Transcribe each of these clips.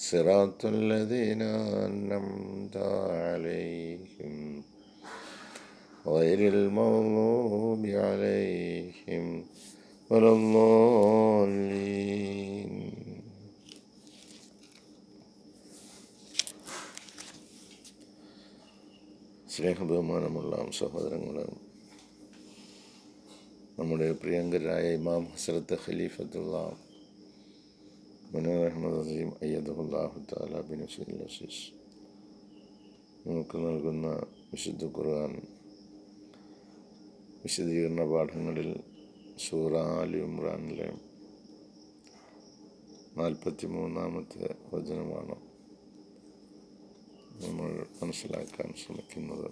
صراط الذين أنعمت عليهم غير المغضوب عليهم ولا الضالين സ്നേഹബഹുമാനമുള്ള സഹോദരങ്ങളും നമ്മുടെ പ്രിയങ്കരായ ഇമാം ഹസരത്ത് ഖലീഫത്തുള്ള മനോർ അഹമ്മദ് അസീം അയ്യദുല്ലാഹു താല ബിൻ അസീസ് നമുക്ക് നൽകുന്ന വിശുദ്ധ ഖുർആൻ വിശദീകരണ പാഠങ്ങളിൽ സൂറ ആലി ഇമ്രാനിലെ നാൽപ്പത്തി മൂന്നാമത്തെ വചനമാണ് നമ്മൾ മനസ്സിലാക്കാൻ ശ്രമിക്കുന്നത്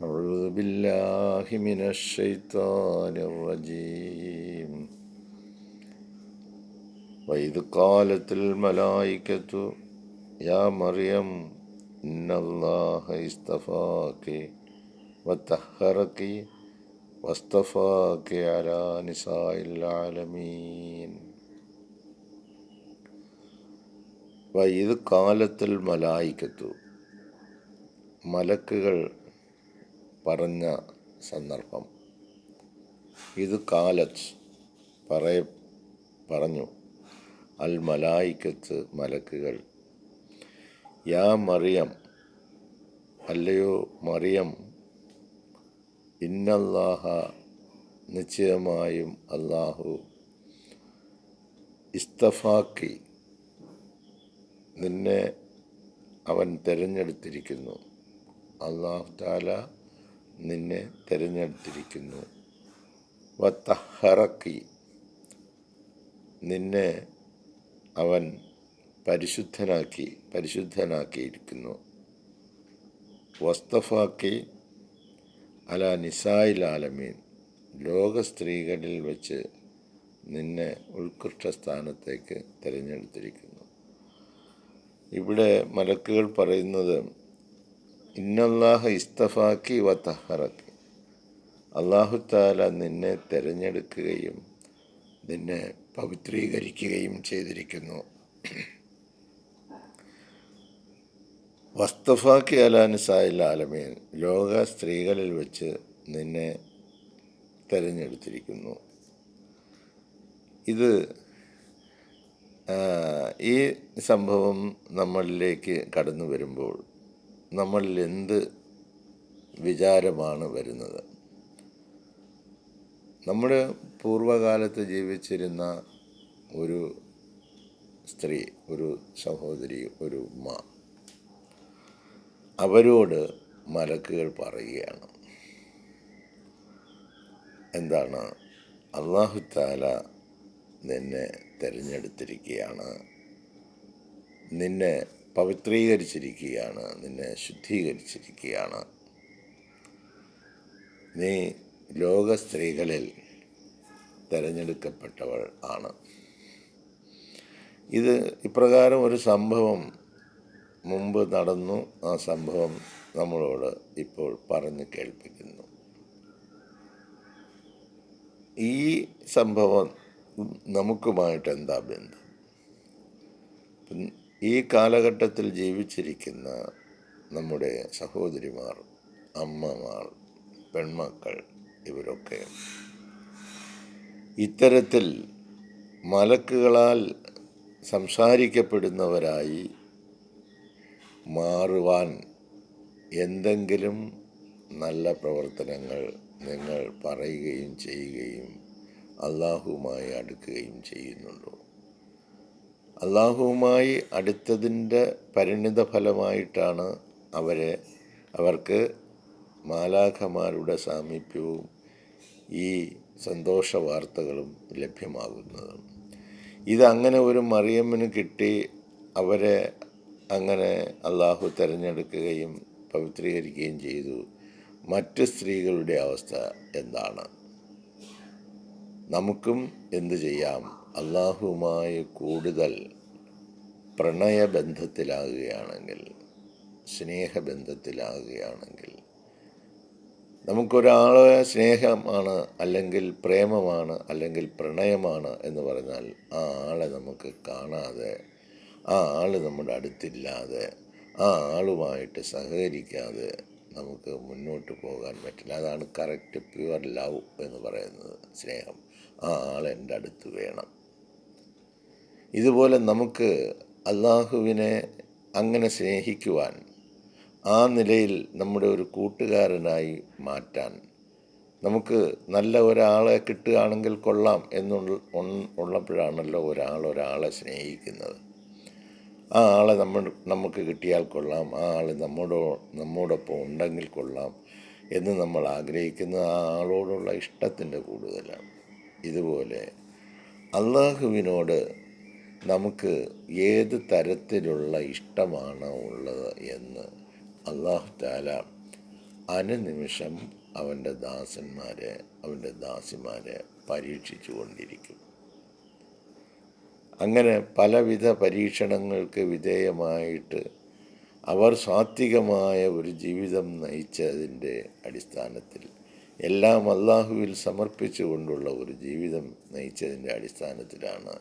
أعوذ بالله من الشيطان الرجيم വൈദ് കാലത്തിൽ മലായിക്കത്തു യാ മറിയം ഇന്നല്ലാഹ ഇസ്തഫാക്കി വത്തഹറക്കി വസ്തഫാക്കി അലാ ആലമീൻ. വൈദ് കാലത്തിൽ മലായിക്കത്തു മലക്കുകൾ പറഞ്ഞ സന്ദർഭം. ഇത് കാലത്ത് പറയ പറഞ്ഞു അൽ മലായിക്കത്ത് മലക്കുകൾ. യാ മറിയം അല്ലയോ മറിയം ഇന്നല്ലാഹ നിശ്ചയമായും അള്ളാഹു ഇസ്തഫാക്കി നിന്നെ അവൻ തിരഞ്ഞെടുത്തിരിക്കുന്നു. അള്ളാഹു താല നിന്നെ തിരഞ്ഞെടുത്തിരിക്കുന്നു. വത്തഹറക്കി നിന്നെ അവൻ പരിശുദ്ധനാക്കി പരിശുദ്ധനാക്കിയിരിക്കുന്നു. വസ്തഫാക്കി അല നിസായിൽ ആലമീൻ. ലോക സ്ത്രീകളിൽ വെച്ച് നിന്നെ ഉത്കൃഷ്ട സ്ഥാനത്തേക്ക് തിരഞ്ഞെടുത്തിരിക്കുന്നു. ഇവിടെ മലക്കുകൾ പറയുന്നത് ഇന്നല്ലാഹ ഇസ്തഫാക്കി വ തഹറക്കി. അള്ളാഹു താല നിന്നെ തിരഞ്ഞെടുക്കുകയും നിന്നെ പവിത്രീകരിക്കുകയും ചെയ്തിരിക്കുന്നു. വസ്തഫാക്കി അലാനിസായിൽ ആലമീൻ ലോക സ്ത്രീകളിൽ വെച്ച് നിന്നെ തിരഞ്ഞെടുത്തിരിക്കുന്നു. ഇത് ഈ സംഭവം നമ്മളിലേക്ക് കടന്നു വരുമ്പോൾ നമ്മളിൽ എന്ത് വിചാരമാണ് വരുന്നത്? നമ്മുടെ പൂർവകാലത്ത് ജീവിച്ചിരുന്ന ഒരു സ്ത്രീ ഒരു സഹോദരി ഒരു ഉമ്മ അവരോട് മലക്കുകൾ പറയുകയാണ്. എന്താണ്? അള്ളാഹുത്താല നിന്നെ തിരഞ്ഞെടുത്തിരിക്കുകയാണ്. നിന്നെ പവിത്രീകരിച്ചിരിക്കുകയാണ്. നിന്നെ ശുദ്ധീകരിച്ചിരിക്കുകയാണ്. നീ ലോക സ്ത്രീകളിൽ തിരഞ്ഞെടുക്കപ്പെട്ടവൾ ആണ്. ഇത് ഇപ്രകാരം ഒരു സംഭവം മുമ്പ് നടന്നു. ആ സംഭവം നമ്മളോട് ഇപ്പോൾ പറഞ്ഞു കേൾപ്പിക്കുന്നു. ഈ സംഭവം നമുക്കുമായിട്ട് എന്താ ബന്ധം? ഈ കാലഘട്ടത്തിൽ ജീവിച്ചിരിക്കുന്ന നമ്മുടെ സഹോദരിമാർ അമ്മമാർ പെൺമക്കൾ ഇവരൊക്കെ ഇത്തരത്തിൽ മലക്കുകളാൽ സംസാരിക്കപ്പെടുന്നവരായി മാറുവാൻ എന്തെങ്കിലും നല്ല പ്രവർത്തനങ്ങൾ നിങ്ങൾ പറയുകയും ചെയ്യുകയും അള്ളാഹുവുമായി അടുക്കുകയും ചെയ്യുന്നുണ്ടോ? അള്ളാഹുവുമായി അടുത്തതിന്റെ പരിണിത ഫലമായിട്ടാണ് അവരെ അവർക്ക് മാലാഖമാരുടെ സാമീപ്യവും ഈ സന്തോഷ വാർത്തകളും ലഭ്യമാകുന്നത് ഇതങ്ങനെ ഒരു മറിയമ്മിന് കിട്ടി അവരെ അങ്ങനെ അള്ളാഹു തിരഞ്ഞെടുക്കുകയും പവിത്രീകരിക്കുകയും ചെയ്തു. മറ്റ് സ്ത്രീകളുടെ അവസ്ഥ എന്താണ്? നമുക്കും എന്തു ചെയ്യാം? അള്ളാഹുവുമായി കൂടുതൽ പ്രണയബന്ധത്തിലാകുകയാണെങ്കിൽ സ്നേഹബന്ധത്തിലാകുകയാണെങ്കിൽ നമുക്കൊരാളെ സ്നേഹമാണ് അല്ലെങ്കിൽ പ്രേമമാണ് അല്ലെങ്കിൽ പ്രണയമാണ് എന്ന് പറഞ്ഞാൽ ആ ആളെ നമുക്ക് കാണാതെ ആ ആൾ നമ്മുടെ അടുത്തില്ലാതെ ആ ആളുമായിട്ട് സഹകരിക്കാതെ നമുക്ക് മുന്നോട്ട് പോകാൻ പറ്റില്ല. അതാണ് കറക്റ്റ് പ്യുവർ ലവ് എന്ന് പറയുന്നത് സ്നേഹം. ആ ആൾ എന്റെ അടുത്ത് വേണം. ഇതുപോലെ നമുക്ക് അള്ളാഹുവിനെ അങ്ങനെ സ്നേഹിക്കുവാൻ ആ നിലയിൽ നമ്മുടെ ഒരു കൂട്ടുകാരനായി മാറ്റാൻ. നമുക്ക് നല്ല ഒരാളെ കിട്ടുകയാണെങ്കിൽ കൊള്ളാം എന്നുള്ള ഉള്ളപ്പോഴാണല്ലോ ഒരാൾ ഒരാളെ സ്നേഹിക്കുന്നത്. ആ ആളെ നമ്മൾ നമുക്ക് കിട്ടിയാൽ കൊള്ളാം. ആ ആൾ നമ്മുടെ നമ്മോടൊപ്പം ഉണ്ടെങ്കിൽ കൊള്ളാം എന്ന് നമ്മൾ ആഗ്രഹിക്കുന്ന ആ ആളോടുള്ള ഇഷ്ടത്തിന്റെ കൂടുതലാണ്. ഇതുപോലെ അള്ളാഹുവിനോട് നമുക്ക് ഏത് തരത്തിലുള്ള ഇഷ്ടമാണ് ഉള്ളത് എന്ന് അള്ളാഹു താല അനുനിമിഷം അവന്റെ ദാസന്മാരെ അവന്റെ ദാസിമാരെ പരീക്ഷിച്ചു കൊണ്ടിരിക്കും അങ്ങനെ പലവിധ പരീക്ഷണങ്ങൾക്ക് വിധേയമായിട്ട് അവർ സാത്വികമായ ഒരു ജീവിതം നയിച്ചതിന്റെ അടിസ്ഥാനത്തിൽ എല്ലാം അള്ളാഹുവിൽ സമർപ്പിച്ചുകൊണ്ടുള്ള ഒരു ജീവിതം നയിച്ചതിന്റെ അടിസ്ഥാനത്തിലാണ്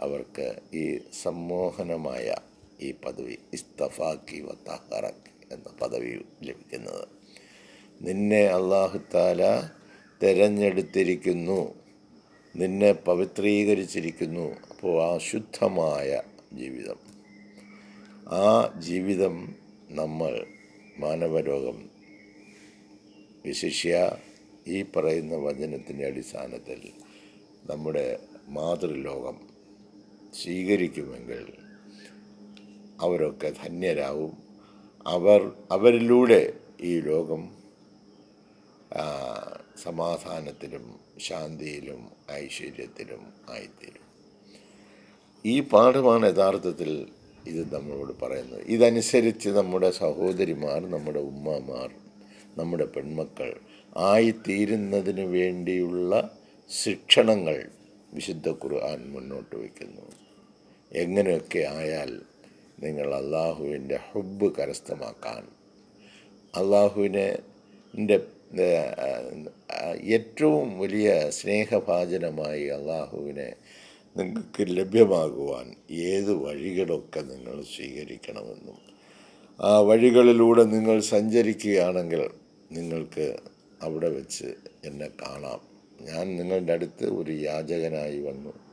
അവർക്ക് ഈ സമ്മോഹനമായ ഈ പദവി ഇസ്തഫാക്കി വത്തഹറക്ക് എന്ന പദവി ലഭിക്കുന്നത്. നിന്നെ അള്ളാഹുത്താല തിരഞ്ഞെടുത്തിരിക്കുന്നു. നിന്നെ പവിത്രീകരിച്ചിരിക്കുന്നു. അപ്പോൾ ആ ശുദ്ധമായ ജീവിതം. ആ ജീവിതം നമ്മൾ മാനവരോഗം വിശിഷ്യ ഈ പറയുന്ന വചനത്തിന്റെ അടിസ്ഥാനത്തിൽ നമ്മുടെ മാതൃലോകം സ്വീകരിക്കുമെങ്കിൽ അവരൊക്കെ ധന്യരാവും. അവർ അവരിലൂടെ ഈ ലോകം സമാധാനത്തിലും ശാന്തിയിലും ഐശ്വര്യത്തിലും ആയിത്തീരും. ഈ പാഠമാണ് യഥാർത്ഥത്തിൽ ഇത് നമ്മളോട് പറയുന്നത്. ഇതനുസരിച്ച് നമ്മുടെ സഹോദരിമാർ നമ്മുടെ ഉമ്മമാർ നമ്മുടെ പെൺമക്കൾ ആയിത്തീരുന്നതിന് വേണ്ടിയുള്ള ശിക്ഷണങ്ങൾ വിശുദ്ധ ഖുർആൻ മുന്നോട്ട് വയ്ക്കുന്നു. എങ്ങനെയൊക്കെ ആയാൽ നിങ്ങൾ അള്ളാഹുവിന്റെ ഹുബ് കരസ്ഥമാക്കാൻ. അള്ളാഹുവിനെ ഏറ്റവും വലിയ സ്നേഹഭാചനമായി അള്ളാഹുവിനെ നിങ്ങൾക്ക് ലഭ്യമാകുവാൻ ഏത് വഴികളൊക്കെ നിങ്ങൾ സ്വീകരിക്കണമെന്നും. ആ വഴികളിലൂടെ നിങ്ങൾ സഞ്ചരിക്കുകയാണെങ്കിൽ നിങ്ങൾക്ക് അവിടെ വെച്ച് എന്നെ കാണാം. ഞാൻ നിങ്ങളുടെ അടുത്ത് ഒരു യാചകനായി വന്നു.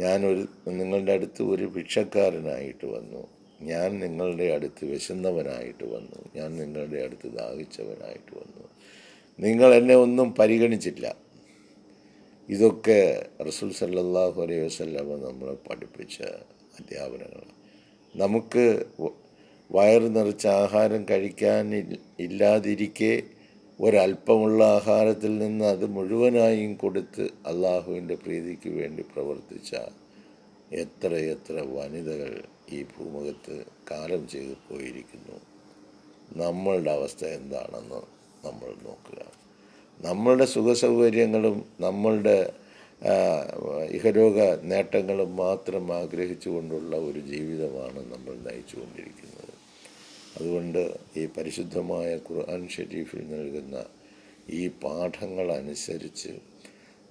ഞാനൊരു നിങ്ങളുടെ അടുത്ത് ഒരു ഭിക്ഷക്കാരനായിട്ട് വന്നു. ഞാൻ നിങ്ങളുടെ അടുത്ത് വിശന്നവനായിട്ട് വന്നു. ഞാൻ നിങ്ങളുടെ അടുത്ത് ദാഹിച്ചവനായിട്ട് വന്നു. നിങ്ങൾ എന്നെ ഒന്നും പരിഗണിച്ചില്ല. ഇതൊക്കെ റസൂൽ സല്ലാഹു അലൈഹി വസ്ലമ നമ്മൾ പഠിപ്പിച്ച അധ്യാപനങ്ങൾ നമുക്ക് വയറ് നിറച്ച ആഹാരം കഴിക്കാൻ ഇല്ലാതിരിക്കെ ഒരല്പമുള്ള ആഹാരത്തിൽ നിന്ന് അത് മുഴുവനായും കൊടുത്ത് അള്ളാഹുവിന്റെ പ്രീതിക്ക് വേണ്ടി പ്രവർത്തിച്ച എത്ര എത്ര വനിതകൾ ഈ ഭൂമുഖത്ത് കാലം ചെയ്തു പോയിരിക്കുന്നു. നമ്മളുടെ അവസ്ഥ എന്താണെന്ന് നമ്മൾ നോക്കുക. നമ്മളുടെ സുഖസൗകര്യങ്ങളും നമ്മളുടെ ഇഹരോഗ നേട്ടങ്ങളും മാത്രം ആഗ്രഹിച്ചുകൊണ്ടുള്ള ഒരു ജീവിതമാണ് നമ്മൾ നയിച്ചുകൊണ്ടിരിക്കുന്നത്. അതുകൊണ്ട് ഈ പരിശുദ്ധമായ ഖുർആൻ ഷെരീഫിൽ നൽകുന്ന ഈ പാഠങ്ങൾ അനുസരിച്ച്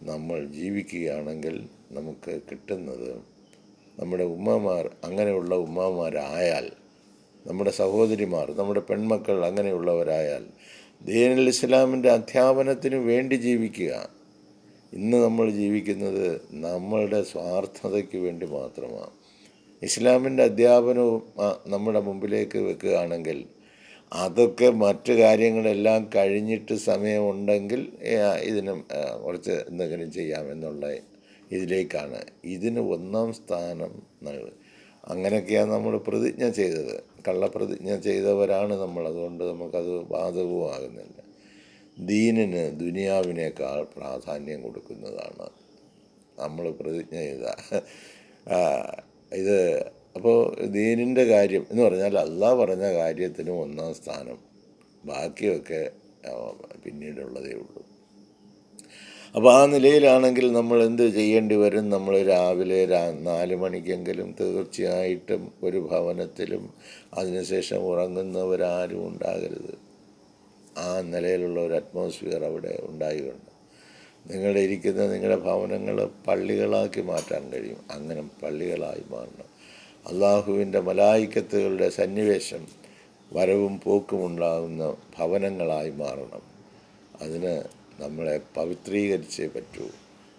നമ്മൾ ജീവിക്കുകയാണെങ്കിൽ നമുക്ക് കിട്ടുന്നത് നമ്മുടെ ഉമ്മമാർ അങ്ങനെയുള്ള ഉമ്മമാരായാൽ നമ്മുടെ സഹോദരിമാർ നമ്മുടെ പെൺമക്കൾ അങ്ങനെയുള്ളവരായാൽ ദീനുൽ ഇസ്ലാമിന്റെ അധ്യാപനത്തിന് വേണ്ടി ജീവിക്കുക. ഇന്ന് നമ്മൾ ജീവിക്കുന്നത് നമ്മളുടെ സ്വാർത്ഥതയ്ക്ക് വേണ്ടി മാത്രമാണ്. ഇസ്ലാമിന്റെ അധ്യാപനവും നമ്മുടെ മുമ്പിലേക്ക് വെക്കുകയാണെങ്കിൽ അതൊക്കെ മറ്റു കാര്യങ്ങളെല്ലാം കഴിഞ്ഞിട്ട് സമയമുണ്ടെങ്കിൽ ഇതിനും കുറച്ച് എന്തെങ്കിലും ചെയ്യാമെന്നുള്ള ഇതിലേക്കാണ്. ഇതിന് ഒന്നാം സ്ഥാനം നൽകുക അങ്ങനെയൊക്കെയാണ് നമ്മൾ പ്രതിജ്ഞ ചെയ്തത്. കള്ളപ്രതിജ്ഞ ചെയ്തവരാണ് നമ്മൾ. അതുകൊണ്ട് നമുക്കത് ബാധകവുമാകുന്നില്ല. ദീനിന് ദുനിയാവിനേക്കാൾ പ്രാധാന്യം കൊടുക്കുന്നതാണ് നമ്മൾ പ്രതിജ്ഞ ചെയ്ത ഇത് അപ്പോൾ ദീനിന്റെ കാര്യം എന്ന് പറഞ്ഞാൽ അള്ളാഹ് പറഞ്ഞ കാര്യത്തിന് ഒന്നാം സ്ഥാനം. ബാക്കിയൊക്കെ പിന്നീടുള്ളതേ ഉള്ളൂ. അപ്പോൾ ആ നിലയിലാണെങ്കിൽ നമ്മൾ എന്ത് ചെയ്യേണ്ടി വരും? നമ്മൾ രാവിലെ രാ നാല് മണിക്കെങ്കിലും തീർച്ചയായിട്ടും ഒരു ഭവനത്തിലും അതിനുശേഷം ഉറങ്ങുന്നവരാരും ഉണ്ടാകരുത്. ആ നിലയിലുള്ള ഒരു അറ്റ്മോസ്ഫിയർ അവിടെ ഉണ്ടായിട്ടുണ്ട്. നിങ്ങളുടെ ഇരിക്കുന്ന നിങ്ങളുടെ ഭവനങ്ങൾ പള്ളികളാക്കി മാറ്റാൻ കഴിയും. അങ്ങനെ പള്ളികളായി മാറണം. അള്ളാഹുവിന്റെ മലായിക്കത്തുകളുടെ സന്നിവേശം വരവും പോക്കും ഉണ്ടാകുന്ന ഭവനങ്ങളായി മാറണം. അതിന് നമ്മളെ പവിത്രീകരിച്ചേ പറ്റൂ.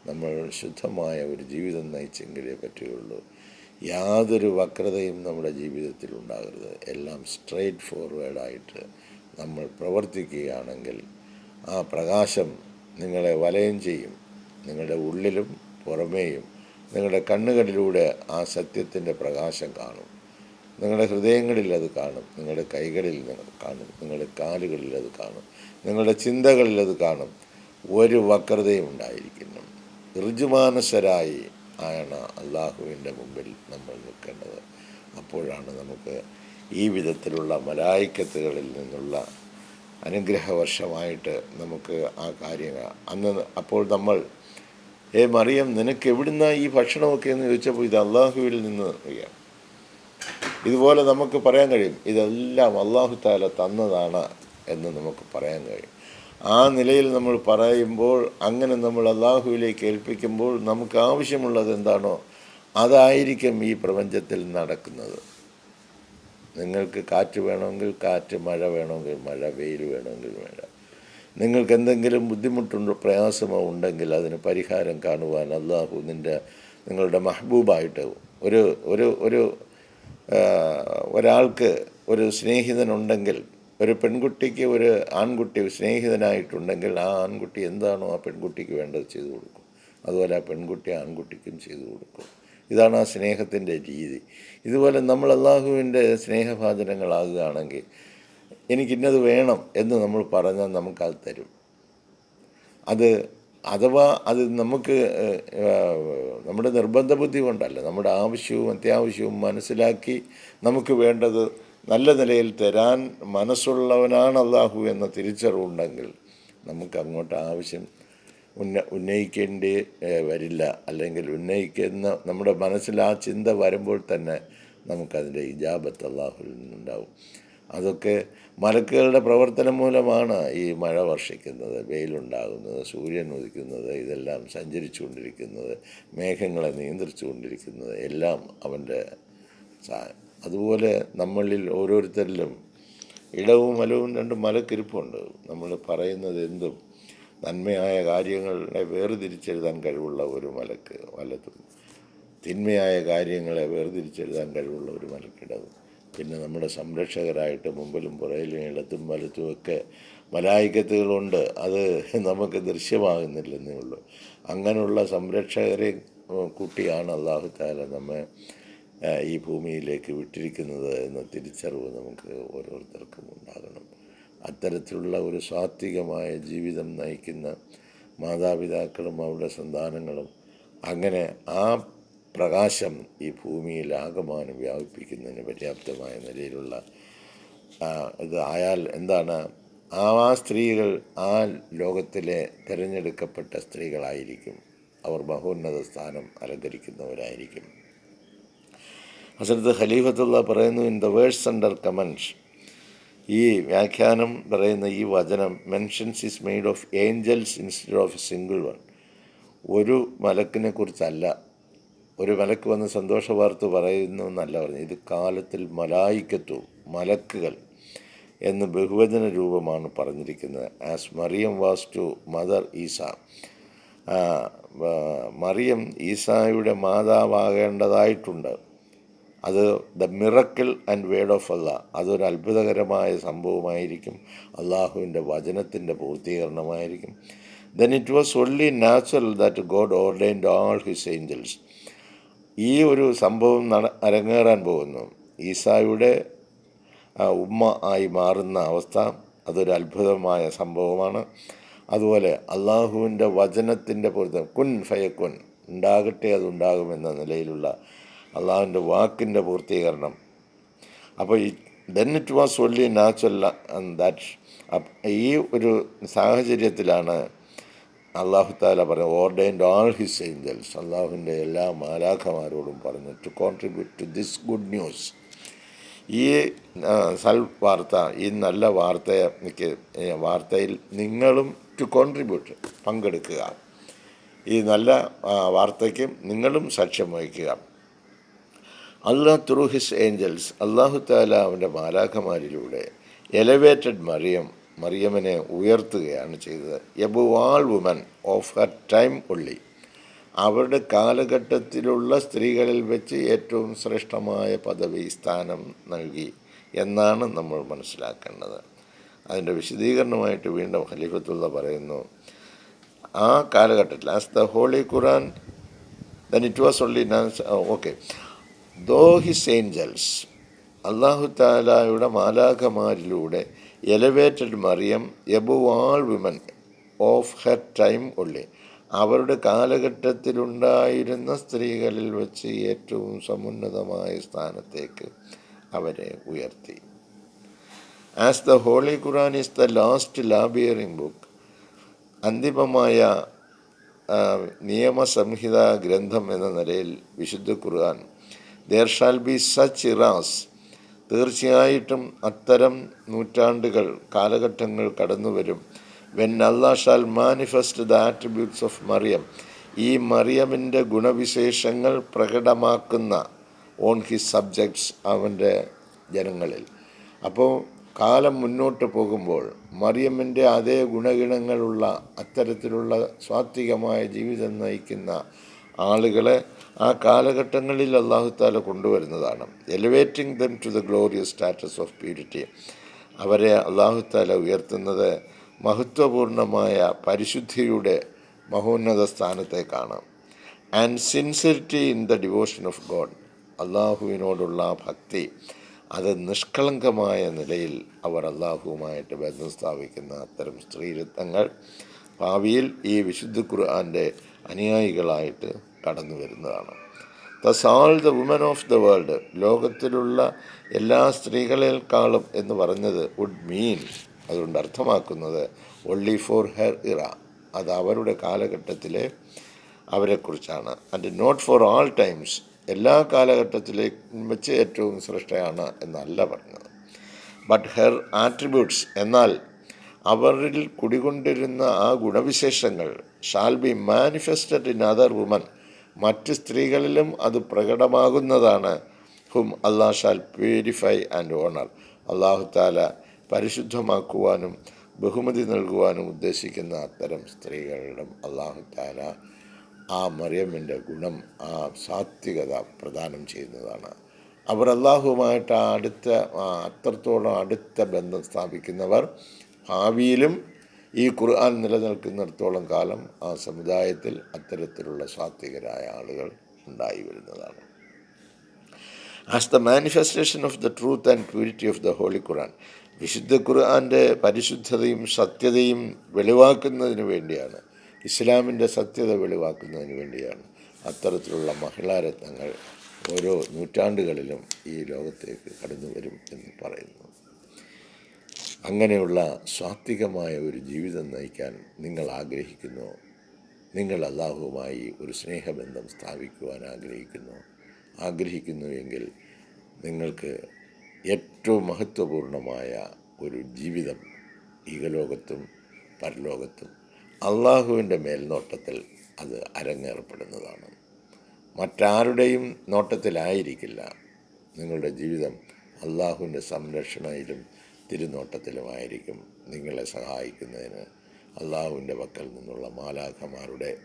നമ്മൾ ശുദ്ധമായ ഒരു ജീവിതം നയിച്ചെങ്കിലേ പറ്റുകയുള്ളൂ. യാതൊരു വക്രതയും നമ്മുടെ ജീവിതത്തിൽ ഉണ്ടാകരുത്. എല്ലാം സ്ട്രെയിറ്റ് ഫോർവേഡായിട്ട് നമ്മൾ പ്രവർത്തിക്കുകയാണെങ്കിൽ ആ പ്രകാശം നിങ്ങളെ വലയം ചെയ്യും. നിങ്ങളുടെ ഉള്ളിലും പുറമേയും നിങ്ങളുടെ കണ്ണുകളിലൂടെ ആ സത്യത്തിന്റെ പ്രകാശം കാണും. നിങ്ങളുടെ ഹൃദയങ്ങളിൽ അത് കാണും. നിങ്ങളുടെ കൈകളിൽ കാണും. നിങ്ങളുടെ കാലുകളിൽ അത് കാണും. നിങ്ങളുടെ ചിന്തകളിൽ അത് കാണും. ഒരു വക്രതയും ഉണ്ടായിരിക്കുന്നു. ഋജുമാനസരായി ആണ് അള്ളാഹുവിന്റെ മുമ്പിൽ നമ്മൾ നിൽക്കേണ്ടത്. അപ്പോഴാണ് നമുക്ക് ഈ വിധത്തിലുള്ള മലായിക്കത്തുകളിൽ നിന്നുള്ള അനുഗ്രഹവർഷമായിട്ട് നമുക്ക് ആ കാര്യങ്ങൾ അന്ന് അപ്പോൾ നമ്മൾ ഏ മറിയം നിനക്ക് എവിടുന്ന ഈ ഭക്ഷണമൊക്കെ? എന്ന് ചോദിച്ചപ്പോൾ ഇത് അള്ളാഹുവിൽ നിന്ന് അറിയാം ഇതുപോലെ നമുക്ക് പറയാൻ കഴിയും. ഇതെല്ലാം അള്ളാഹു താല തന്നതാണ് എന്ന് നമുക്ക് പറയാൻ കഴിയും. ആ നിലയിൽ നമ്മൾ പറയുമ്പോൾ അങ്ങനെ നമ്മൾ അള്ളാഹുവിലേക്ക് ഏൽപ്പിക്കുമ്പോൾ നമുക്ക് ആവശ്യമുള്ളത് എന്താണോ അതായിരിക്കും ഈ പ്രപഞ്ചത്തിൽ നടക്കുന്നത്. നിങ്ങൾക്ക് കാറ്റ് വേണമെങ്കിൽ കാറ്റ് മഴ വേണമെങ്കിൽ മഴ വെയിൽ വേണമെങ്കിൽ മഴ. നിങ്ങൾക്ക് എന്തെങ്കിലും ബുദ്ധിമുട്ടുണ്ടോ പ്രയാസമോ ഉണ്ടെങ്കിൽ അതിന് പരിഹാരം കാണുവാൻ അള്ളാഹു നിന്റെ നിങ്ങളുടെ മഹബൂബായിട്ട് ഒരു ഒരു ഒരു ഒരാൾക്ക് ഒരു സ്നേഹിതനുണ്ടെങ്കിൽ ഒരു പെൺകുട്ടിക്ക് ഒരു ആൺകുട്ടി സ്നേഹിതനായിട്ടുണ്ടെങ്കിൽ ആ ആൺകുട്ടി എന്താണോ ആ പെൺകുട്ടിക്ക് വേണ്ടത് ചെയ്തു കൊടുക്കും. അതുപോലെ ആ പെൺകുട്ടി ആൺകുട്ടിക്കും ചെയ്തു കൊടുക്കും. ഇതാണ് ആ സ്നേഹത്തിന്റെ രീതി. ഇതുപോലെ നമ്മൾ അള്ളാഹുവിന്റെ സ്നേഹഭാചനങ്ങളാകുകയാണെങ്കിൽ എനിക്കിന്നത് വേണം എന്ന് നമ്മൾ പറഞ്ഞാൽ നമുക്കത് തരും. അത് അഥവാ അത് നമുക്ക് നമ്മുടെ നിർബന്ധ ബുദ്ധി കൊണ്ടല്ല നമ്മുടെ ആവശ്യവും അത്യാവശ്യവും മനസ്സിലാക്കി നമുക്ക് വേണ്ടത് നല്ല നിലയിൽ തരാൻ മനസ്സുള്ളവനാണ് അള്ളാഹു എന്ന തിരിച്ചറിവുണ്ടെങ്കിൽ നമുക്ക് അങ്ങോട്ട് ആവശ്യം ഉന്ന ഉന്നയിക്കേണ്ടി വരില്ല. അല്ലെങ്കിൽ ഉന്നയിക്കുന്ന നമ്മുടെ മനസ്സിൽ ആ ചിന്ത വരുമ്പോൾ തന്നെ നമുക്കതിന്റെ ഇജാബത്ത് അള്ളാഹുവിൽ നിന്നുണ്ടാവും. അതൊക്കെ മലക്കുകളുടെ പ്രവർത്തനം മൂലമാണ് ഈ മഴ വർഷിക്കുന്നത് വെയിലുണ്ടാകുന്നത് സൂര്യൻ ഉദിക്കുന്നത് ഇതെല്ലാം സഞ്ചരിച്ചു കൊണ്ടിരിക്കുന്നത് മേഘങ്ങളെ നിയന്ത്രിച്ചു കൊണ്ടിരിക്കുന്നത് എല്ലാം അവന്റെ അതുപോലെ നമ്മളിൽ ഓരോരുത്തരിലും ഇടവും മലവും രണ്ട് മലക്കിരിപ്പുണ്ട്. നമ്മൾ പറയുന്നത് എന്തും നന്മയായ കാര്യങ്ങളെ വേർതിരിച്ചെഴുതാൻ കഴിവുള്ള ഒരു മലക്ക് വലത്തു തിന്മയായ കാര്യങ്ങളെ വേർതിരിച്ചെഴുതാൻ കഴിവുള്ള ഒരു മലക്കിടവും പിന്നെ നമ്മുടെ സംരക്ഷകരായിട്ട് മുമ്പിലും പുറയിലും ഇടത്തും വലത്തുമൊക്കെ മലായിക്കത്തുകളുണ്ട് അത് നമുക്ക് ദൃശ്യമാകുന്നില്ലെന്നേ ഉള്ളൂ. അങ്ങനെയുള്ള സംരക്ഷകരെ കൂട്ടിയാണ് അള്ളാഹു താല നമ്മെ ഈ ഭൂമിയിലേക്ക് വിട്ടിരിക്കുന്നത് എന്ന തിരിച്ചറിവ് നമുക്ക് ഓരോരുത്തർക്കും ഉണ്ടാകണം. അത്തരത്തിലുള്ള ഒരു സാത്വികമായ ജീവിതം നയിക്കുന്ന മാതാപിതാക്കളും അവരുടെ സന്താനങ്ങളും അങ്ങനെ ആ പ്രകാശം ഈ ഭൂമിയിൽ ആകമാനം വ്യാപിപ്പിക്കുന്നതിന് പര്യാപ്തമായ നിലയിലുള്ള ഇത് ആയാൽ എന്താണ്? ആ സ്ത്രീകൾ ആ ലോകത്തിലെ തിരഞ്ഞെടുക്കപ്പെട്ട സ്ത്രീകളായിരിക്കും. അവർ ബഹുന്നത സ്ഥാനം അലങ്കരിക്കുന്നവരായിരിക്കും. ഹസരത്ത് ഖലീഫത്തുള്ള പറയുന്നു in the verse under comments ഈ വ്യാഖ്യാനം പറയുന്ന ഈ വചനം mentions is made of angels instead of single one ഒരു മലക്കിനെ കുറിച്ചല്ല ഒരു മലക്ക് വന്ന് സന്തോഷ വാർത്ത പറയുന്നു എന്നല്ല പറഞ്ഞു ഇത് കാലത്തിൽ മലായിക്കത്തു മലക്കുകൾ എന്ന് ബഹുവചന രൂപമാണ് പറഞ്ഞിരിക്കുന്നത്. As Maryam was to mother Isa Maryam ഈസായുടെ മാതാവാകേണ്ടതായിട്ടുണ്ട്. അത് the miracle and word of അല്ല അതൊരു അത്ഭുതകരമായ സംഭവമായിരിക്കും. അള്ളാഹുവിന്റെ വചനത്തിന്റെ പൂർത്തീകരണമായിരിക്കും. Then it was only natural that God ordained all his angels ഈ ഒരു സംഭവം നട അരങ്ങേറാൻ പോകുന്നു. ഈസായുടെ ഉമ്മ ആയി മാറുന്ന അവസ്ഥ അതൊരു അത്ഭുതമായ സംഭവമാണ്. അതുപോലെ അള്ളാഹുവിന്റെ വചനത്തിന്റെ പൊരുത്തം കുൻ ഫയക്കുൻ ഉണ്ടാകട്ടെ അതുണ്ടാകുമെന്ന നിലയിലുള്ള അള്ളാഹുവിന്റെ വാക്കിന്റെ പൂർത്തീകരണം. അപ്പോൾ ഈ then it was only natural that ഈ ഒരു സാഹചര്യത്തിലാണ് അള്ളാഹു താല പറഞ്ഞു ഓർഡൈൻഡ് ആൾ ഹിസ് ഏഞ്ചൽസ് അള്ളാഹുവിന്റെ എല്ലാ മാലാഖമാരോടും പറഞ്ഞു to contribute to this good news ഈ സൽ വാർത്ത ഈ നല്ല വാർത്തയ്ക്ക് വാർത്തയിൽ നിങ്ങളും ടു കോൺട്രിബ്യൂട്ട് പങ്കെടുക്കുക. ഈ നല്ല വാർത്തയ്ക്ക് നിങ്ങളും സാക്ഷ്യം വഹിക്കുക. അള്ളാഹ് ത്രൂ ഹിസ് ഏഞ്ചൽസ് അള്ളാഹു താല അവന്റെ മാലാഖമാരിലൂടെ എലവേറ്റഡ് മറിയം മറിയമ്മനെ ഉയർത്തുകയാണ് ചെയ്തത്. Above all woman of her time ഉള്ളി അവരുടെ കാലഘട്ടത്തിലുള്ള സ്ത്രീകളിൽ വെച്ച് ഏറ്റവും ശ്രേഷ്ഠമായ പദവി സ്ഥാനം നൽകി എന്നാണ് നമ്മൾ മനസ്സിലാക്കേണ്ടത്. അതിന്റെ വിശദീകരണമായിട്ട് വീണ്ടും ഖലീഫത്തുള്ള പറയുന്നു ആ കാലഘട്ടത്തിൽ as the holy Quran then it was only okay though his angels അള്ളാഹു താലായുടെ മാലാഖമാരിലൂടെ elevated Maryam above all women of her time ഉള്ളി. അവരുടെ കാലഘട്ടത്തിലുണ്ടായിരുന്ന സ്ത്രീകളിൽ വെച്ച് ഏറ്റവും സമുന്നതമായ സ്ഥാനത്തേക്ക് അവരെ ഉയർത്തി. As the holy Quran is the last law bearing book അന്തിമമായ നിയമസംഹിതാ ഗ്രന്ഥം എന്ന നിലയിൽ വിശുദ്ധ ഖുർആൻ there shall be such eras തീർച്ചയായിട്ടും അത്തരം നൂറ്റാണ്ടുകൾ കാലഘട്ടങ്ങൾ കടന്നു വരും when Allah shall manifest the attributes of Mariam ഈ മറിയമിന്റെ ഗുണവിശേഷങ്ങൾ പ്രകടമാക്കുന്ന ഓൺ ഹിസ് സബ്ജക്ട്സ് അവന്റെ ജനങ്ങളിൽ. അപ്പോൾ കാലം മുന്നോട്ട് പോകുമ്പോൾ മറിയമ്മിന്റെ അതേ ഗുണഗണങ്ങളുള്ള അത്തരത്തിലുള്ള സ്വാത്വികമായ ജീവിതം നയിക്കുന്ന ആളുകളെ ആ കാലഘട്ടങ്ങളിൽ അള്ളാഹുത്താല കൊണ്ടുവരുന്നതാണ്. Elevating them to the glorious status of purity അവരെ അള്ളാഹുത്താല ഉയർത്തുന്നത് മഹത്വപൂർണമായ പരിശുദ്ധിയുടെ മഹോന്നത സ്ഥാനത്തേക്കാണ്. And sincerity in the devotion of God അള്ളാഹുവിനോടുള്ള ഭക്തി. അത് നിഷ്കളങ്കമായ നിലയിൽ അവർ അള്ളാഹുവുമായിട്ട് ബന്ധം സ്ഥാപിക്കുന്ന അത്തരം സ്ത്രീരത്വങ്ങൾ ഭാവിയിൽ ഈ വിശുദ്ധ ഖുർആന്റെ അനുയായികളായിട്ട് കടന്നു വരുന്നതാണ്. Thus all the woman of the world ലോകത്തിലുള്ള എല്ലാ സ്ത്രീകളേക്കാളും എന്ന് പറഞ്ഞത് വുഡ് മീൻ അതുകൊണ്ട് അർത്ഥമാക്കുന്നത് ഒൺലി ഫോർ ഹെർ ഇറ അത് അവരുടെ കാലഘട്ടത്തിലെ അവരെക്കുറിച്ചാണ്. And not for all times എല്ലാ കാലഘട്ടത്തിലേക്കും വെച്ച് ഏറ്റവും ശ്രേഷ്ഠയാണ് എന്നല്ല പറഞ്ഞത്. ബട്ട് ഹെർ ആട്രിബ്യൂട്ട്സ് എന്നാൽ അവരിൽ കുടികൊണ്ടിരുന്ന ആ ഗുണവിശേഷങ്ങൾ shall be manifested in other woman മറ്റ് സ്ത്രീകളിലും അത് പ്രകടമാകുന്നതാണ്. ഹും Allah shall purify and honour അള്ളാഹു താല പരിശുദ്ധമാക്കുവാനും ബഹുമതി നൽകുവാനും ഉദ്ദേശിക്കുന്ന അത്തരം സ്ത്രീകളുടെ അള്ളാഹു താല ആ മറിയമ്മിന്റെ ഗുണം ആ സാത്വികത പ്രദാനം ചെയ്യുന്നതാണ്. അവർ അള്ളാഹുവുമായിട്ട് ആ അടുത്ത അത്രത്തോളം അടുത്ത ബന്ധം സ്ഥാപിക്കുന്നവർ ഭാവിയിലും ഈ ഖുർആൻ നിലനിൽക്കുന്നിടത്തോളം കാലം ആ സമുദായത്തിൽ അത്തരത്തിലുള്ള സാത്വികരായ ആളുകൾ ഉണ്ടായി വരുന്നതാണ്. As the manifestation of the truth and purity of the holy Quran വിശുദ്ധ ഖുർആന്റെ പരിശുദ്ധതയും സത്യതയും വെളിവാക്കുന്നതിന് വേണ്ടിയാണ് ഇസ്ലാമിന്റെ സത്യത വെളിവാക്കുന്നതിന് വേണ്ടിയാണ് അത്തരത്തിലുള്ള മഹിളാരത്നങ്ങൾ ഓരോ നൂറ്റാണ്ടുകളിലും ഈ ലോകത്തേക്ക് കടന്നു വരും എന്ന് പറയുന്നു. അങ്ങനെയുള്ള സ്വാത്വികമായ ഒരു ജീവിതം നയിക്കാൻ നിങ്ങൾ ആഗ്രഹിക്കുന്നു. നിങ്ങൾ അള്ളാഹുവുമായി ഒരു സ്നേഹബന്ധം സ്ഥാപിക്കുവാൻ ആഗ്രഹിക്കുന്നു. ആഗ്രഹിക്കുന്നു എങ്കിൽ നിങ്ങൾക്ക് ഏറ്റവും മഹത്വപൂർണമായ ഒരു ജീവിതം ഈകലോകത്തും പരലോകത്തും അള്ളാഹുവിന്റെ മേൽനോട്ടത്തിൽ അത് അരങ്ങേറപ്പെടുന്നതാണ്. മറ്റാരുടെയും നോട്ടത്തിലായിരിക്കില്ല നിങ്ങളുടെ ജീവിതം അള്ളാഹുവിന്റെ സംരക്ഷണയിലും തിരുനോട്ടത്തിലുമായിരിക്കും നിങ്ങളെ സഹായിക്കുന്നതിന് അള്ളാഹുവിന്റെ പക്കൽ നിന്നുള്ള മാലാഖമാരുടെ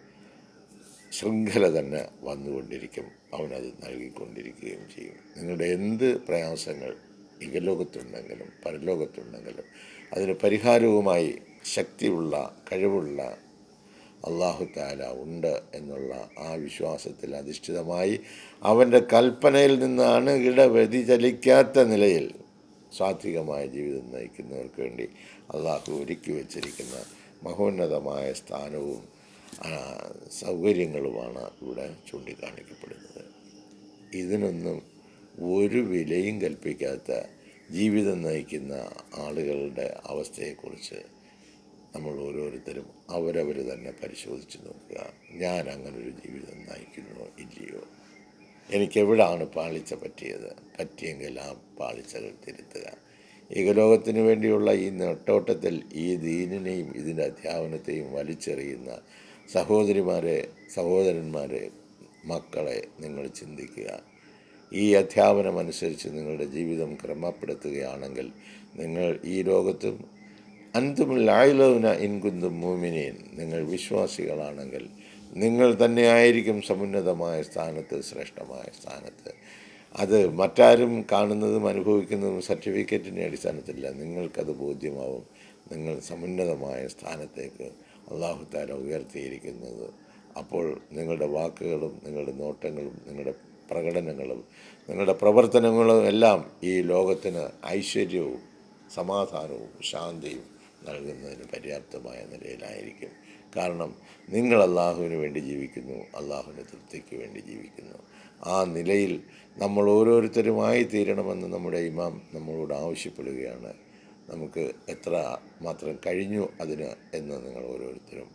ശൃംഖല തന്നെ വന്നുകൊണ്ടിരിക്കും അവനത് നൽകിക്കൊണ്ടിരിക്കുകയും ചെയ്യും. നിങ്ങളുടെ എന്ത് പ്രയാസങ്ങൾ ഇകലോകത്തുണ്ടെങ്കിലും പരലോകത്തുണ്ടെങ്കിലും അതിന് പരിഹാരവുമായി ശക്തിയുള്ള കഴിവുള്ള അള്ളാഹു താല ഉണ്ട് എന്നുള്ള ആ വിശ്വാസത്തിൽ അധിഷ്ഠിതമായി അവന്റെ കൽപ്പനയിൽ നിന്നാണ് ഇടവ്യതിചലിക്കാത്ത നിലയിൽ സാത്വികമായ ജീവിതം നയിക്കുന്നവർക്ക് വേണ്ടി അള്ളാഹു ഒരുക്കി വച്ചിരിക്കുന്ന മഹോന്നതമായ സ്ഥാനവും സൗകര്യങ്ങളുമാണ് ഇവിടെ ചൂണ്ടിക്കാണിക്കപ്പെടുന്നത്. ഇതിനൊന്നും ഒരു വിലയും കൽപ്പിക്കാത്ത ജീവിതം നയിക്കുന്ന ആളുകളുടെ അവസ്ഥയെക്കുറിച്ച് നമ്മൾ ഓരോരുത്തരും അവരവർ തന്നെ പരിശോധിച്ച് നോക്കുക. ഞാൻ അങ്ങനൊരു ജീവിതം നയിക്കുന്നോ ഇല്ലയോ? എനിക്കെവിടാണ് പാളിച്ച പറ്റിയത്? പറ്റിയെങ്കിൽ ആ പാളിച്ചകൾ തിരുത്തുക ഏകലോകത്തിന് വേണ്ടിയുള്ള ഈ നെട്ടോട്ടത്തിൽ ഈ ദീനിനെയും ഇതിന്റെ അധ്യാപനത്തെയും വലിച്ചെറിയുന്ന സഹോദരിമാരെ സഹോദരന്മാരെ മക്കളെ നിങ്ങൾ ചിന്തിക്കുക. ഈ അധ്യാപനം അനുസരിച്ച് നിങ്ങളുടെ ജീവിതം ക്രമപ്പെടുത്തുകയാണെങ്കിൽ നിങ്ങൾ ഈ ലോകത്തും അന്തുമില്ലായുലവുന ഇൻകുന്തും മൂമിനീൻ നിങ്ങൾ വിശ്വാസികളാണെങ്കിൽ നിങ്ങൾ തന്നെയായിരിക്കും സമുന്നതമായ സ്ഥാനത്ത് ശ്രേഷ്ഠമായ സ്ഥാനത്ത്. അത് മറ്റാരും കാണുന്നതും അനുഭവിക്കുന്നതും സർട്ടിഫിക്കറ്റിന്റെ അടിസ്ഥാനത്തിലല്ല. നിങ്ങൾക്കത് ബോധ്യമാവും. നിങ്ങൾ സമുന്നതമായ സ്ഥാനത്തേക്ക് അള്ളാഹു താല ഉയർത്തിയിരിക്കുന്നത്. അപ്പോൾ നിങ്ങളുടെ വാക്കുകളും നിങ്ങളുടെ നോട്ടങ്ങളും നിങ്ങളുടെ പ്രകടനങ്ങളും നിങ്ങളുടെ പ്രവർത്തനങ്ങളും എല്ലാം ഈ ലോകത്തിന് ഐശ്വര്യവും സമാധാനവും ശാന്തിയും നൽകുന്നതിന് പര്യാപ്തമായ നിലയിലായിരിക്കും. കാരണം നിങ്ങൾ അള്ളാഹുവിന് വേണ്ടി ജീവിക്കുന്നു അള്ളാഹുവിന്റെ തൃപ്തിക്ക് വേണ്ടി ജീവിക്കുന്നു. ആ നിലയിൽ നമ്മൾ ഓരോരുത്തരുമായി തീരണമെന്ന് നമ്മുടെ ഇമാം നമ്മളോട് ആവശ്യപ്പെടുകയാണ്. നമുക്ക് എത്ര മാത്രം കഴിഞ്ഞു അതിന് എന്ന് നിങ്ങൾ ഓരോരുത്തരും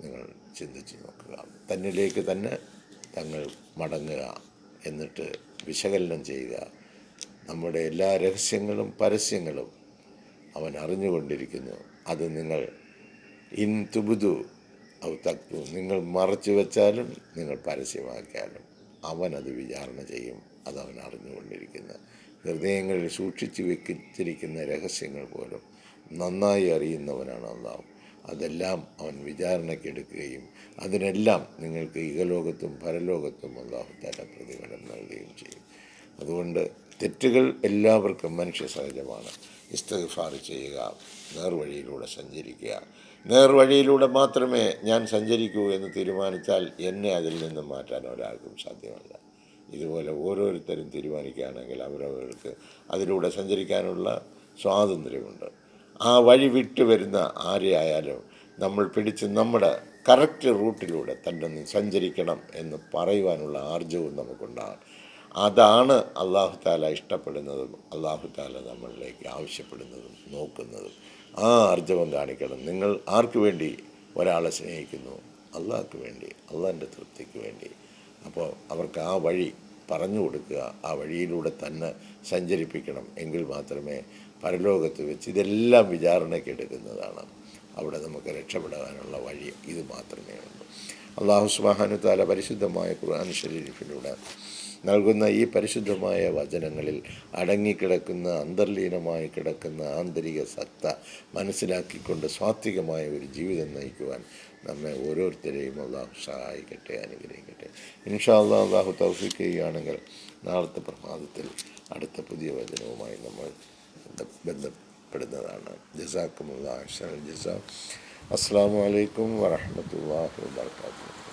നിങ്ങൾ ചിന്തിച്ച് നോക്കുക. തന്നിലേക്ക് തന്നെ തങ്ങൾ മടങ്ങുക എന്നിട്ട് വിശകലനം ചെയ്യുക. നമ്മുടെ എല്ലാ രഹസ്യങ്ങളും പരസ്യങ്ങളും അവൻ അറിഞ്ഞുകൊണ്ടിരിക്കുന്നു. അത് നിങ്ങൾ ഇൻ തുബുദു. അവ തക്തു. നിങ്ങൾ മറച്ചു വെച്ചാലും നിങ്ങൾ പരസ്യമാക്കിയാലും അവനത് വിചാരണ ചെയ്യും. അതവൻ അറിഞ്ഞുകൊണ്ടിരിക്കുന്ന ഹൃദയങ്ങളിൽ സൂക്ഷിച്ചു വെച്ചിരിക്കുന്ന രഹസ്യങ്ങൾ പോലും നന്നായി അറിയുന്നവനാണ് അള്ളാഹു. അതെല്ലാം അവൻ വിചാരണയ്ക്കെടുക്കുകയും അതിനെല്ലാം നിങ്ങൾക്ക് ഇഹലോകത്തും പരലോകത്തും അള്ളാഹു തല പ്രതിഫലം നൽകുകയും ചെയ്യും. അതുകൊണ്ട് തെറ്റുകൾ എല്ലാവർക്കും മനുഷ്യ സഹജമാണ് ഇസ്തഫാർ ചെയ്യുക നേർവഴിയിലൂടെ സഞ്ചരിക്കുക നേർവഴിയിലൂടെ മാത്രമേ ഞാൻ സഞ്ചരിക്കൂ എന്ന് തീരുമാനിച്ചാൽ എന്നെ അതിൽ നിന്ന് മാറ്റാൻ ഒരാൾക്കും സാധ്യമല്ല. ഇതുപോലെ ഓരോരുത്തരും തീരുമാനിക്കുകയാണെങ്കിൽ അവരവർക്ക് അതിലൂടെ സഞ്ചരിക്കാനുള്ള സ്വാതന്ത്ര്യമുണ്ട്. ആ വഴി വിട്ടു വരുന്ന ആരെയായാലും നമ്മൾ പിടിച്ച് നമ്മുടെ കറക്റ്റ് റൂട്ടിലൂടെ തന്നെ സഞ്ചരിക്കണം എന്ന് പറയുവാനുള്ള ആർജവും നമുക്കുണ്ടാകും അതാണ് അള്ളാഹു താല ഇഷ്ടപ്പെടുന്നതും അള്ളാഹു താല നമ്മളിലേക്ക് ആവശ്യപ്പെടുന്നതും നോക്കുന്നതും. ആ ആർജവം കാണിക്കണം. നിങ്ങൾ ആർക്ക് വേണ്ടി? ഒരാളെ സ്നേഹിക്കുന്നു. അള്ളാഹ്ക്ക് വേണ്ടി അള്ളാഹിന്റെ തൃപ്തിക്ക് വേണ്ടി. അപ്പോൾ അവർക്ക് ആ വഴി പറഞ്ഞു കൊടുക്കുക ആ വഴിയിലൂടെ തന്നെ സഞ്ചരിപ്പിക്കണം എങ്കിൽ മാത്രമേ പരലോകത്ത് വെച്ച് ഇതെല്ലാം വിചാരണയ്ക്ക് എടുക്കുന്നതാണ്. അവിടെ നമുക്ക് രക്ഷപ്പെടാനുള്ള വഴി ഇത് മാത്രമേ ഉള്ളൂ. അള്ളാഹു സുബാനു താല പരിശുദ്ധമായ ഖുർആൻ ഷരീഫിലൂടെ നൽകുന്ന ഈ പരിശുദ്ധമായ വചനങ്ങളിൽ അടങ്ങിക്കിടക്കുന്ന അന്തർലീനമായി കിടക്കുന്ന ആന്തരിക സത്ത മനസ്സിലാക്കിക്കൊണ്ട് സാത്വികമായ ഒരു ജീവിതം നയിക്കുവാൻ നമ്മെ ഓരോരുത്തരെയും അള്ളാഹു സഹായിക്കട്ടെ അനുഗ്രഹിക്കട്ടെ. ഇൻഷാ അള്ളാഹ് അള്ളാഹു തൗഫിക്കുകയാണെങ്കിൽ നാളത്തെ പ്രഭാതത്തിൽ അടുത്ത പുതിയ വചനവുമായി നമ്മൾ ബന്ധപ്പെടുന്നതാണ്. ജസാക്കുമുള്ള ജസാ. അസ്സാം വലൈക്കും വറഹമത്തല്ലാഹി വാത്തു